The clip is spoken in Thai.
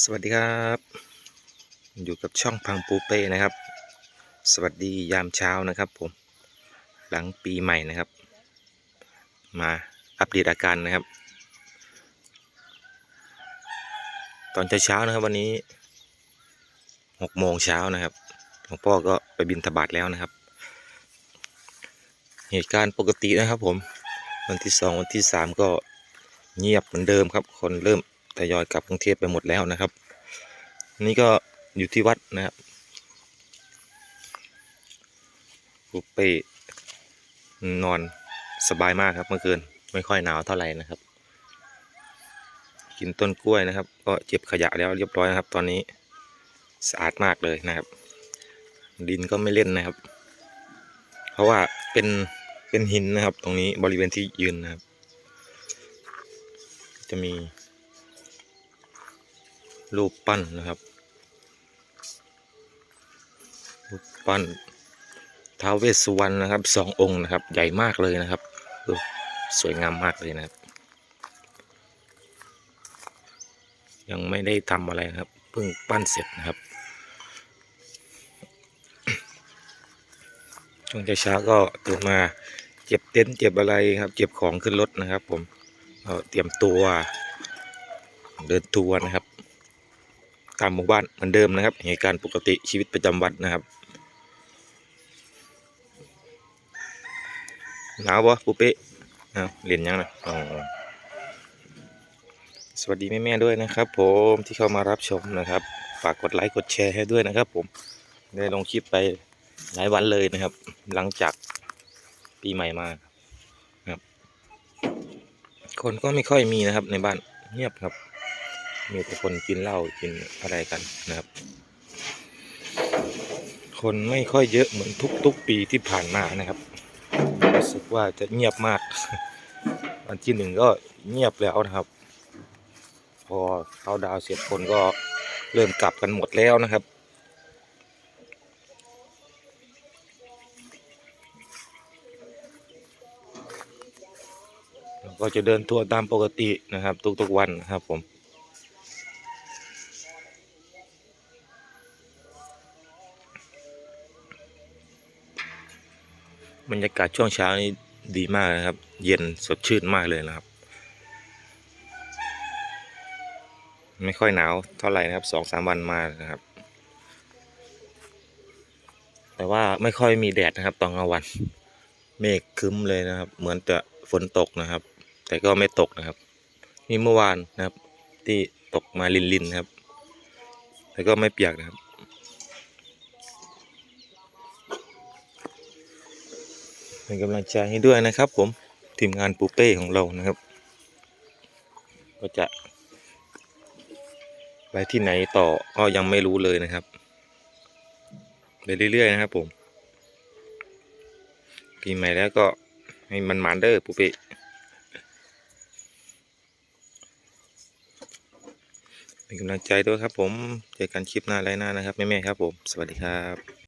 สวัสดีครับ อยู่กับช่องพังปูเป้นะครับ สวัสดียามเช้านะครับผม หลังปีใหม่นะครับ มาอัปเดตอาการนะครับ ตอนเช้าๆนะครับวันนี้หกโมงเช้านะครับหลวงพ่อก็ไปบินทบาทแล้วนะครับ เหตุการณ์ปกตินะครับผม วันที่สองวันที่สามก็ เงียบเหมือนเดิมครับ คนเริ่มทยอยกลับกรุงเทพไปหมดแล้วนะครับ นี่ก็อยู่ที่วัดนะครับปุเป้นอนสบายมากครับเมื่อคืนไม่ค่อยหนาวเท่าไหร่นะครับ กินต้นกล้วยนะครับ ก็เก็บขยะแล้วเรียบร้อยนะครับ ตอนนี้สะอาดมากเลยนะครับ ดินก็ไม่เล่นนะครับ เพราะว่าเป็นเป็นหินนะครับ ตรงนี้บริเวณที่ยืนนะครับ จะมี รูปปั้นนะครับ รูปปั้นท้าวเวสสุวรรณนะครับสององค์นะครับ ใหญ่มากเลยนะครับสวยงามมากเลยนะครับ ยังไม่ได้ทำอะไรนะครับเพิ่งปั้นเสร็จนะครับช่วงเช้าก็ตื่นมาเจ็บเต็นท์เจ็บอะไรครับ เจ็บของขึ้นรถนะครับผม ก็เตรียมตัว เดินทัวร์นะครับ ตามหมู่บ้านเหมือนเดิมนะครับเหตุการณ์ปกติชีวิตประจำวันนะครับหนาวปะปุ๊เป๊ะเอาเรียนยังนะอ๋อสวัสดีแม่ๆด้วยนะครับ ผมที่เข้ามารับชมนะครับ ฝากกดไลค์กดแชร์ให้ด้วยนะครับ ผมได้ลงคลิปไปหลายวันเลยนะครับ หลังจากปีใหม่มา คนก็ไม่ค่อยมีนะครับ ในบ้านเงียบครับ มีแต่คนกินเหล้ากินอะไรกันนะครับ คนไม่ค่อยเยอะเหมือนทุก ๆ ปีที่ผ่านมานะครับรู้สึกว่าจะเงียบมากวันที่หนึ่งก็เงียบแล้วนะครับ พอเขาดาวเสร็จคนก็เริ่มกลับกันหมดแล้วนะครับ ก็จะเดินทัวร์ตามปกตินะครับ ทุกๆวันนะครับผมบรรยากาศช่วงเช้านี้ดีมากนะครับ เย็นสดชื่นมากเลยนะครับ ไม่ค่อยหนาวเท่าไหร่นะครับสองสามวันมานะครับ แต่ว่าไม่ค่อยมีแดดนะครับตอนกลางวัน เมฆคึ้มเลยนะครับ เหมือนจะฝนตกนะครับ แต่ก็ไม่ตกนะครับมีเมื่อวานนะครับ ที่ตกมาลินๆนะครับ แต่ก็ไม่เปียกนะครับ เป็นกำลังใจให้ด้วยนะครับ ผมทีมงานปูเป้ของเรานะครับ ก็จะ ไปที่ไหนต่อก็ยังไม่รู้เลยนะครับไปเรื่อยๆนะครับผมปีใหม่แล้วก็ให้มันหมานเด้อปูเป้ เป็นกำลังใจด้วยครับผม เจอกันคลิปหน้าไรหน้านะครับแม่ๆครับผม สวัสดีครับ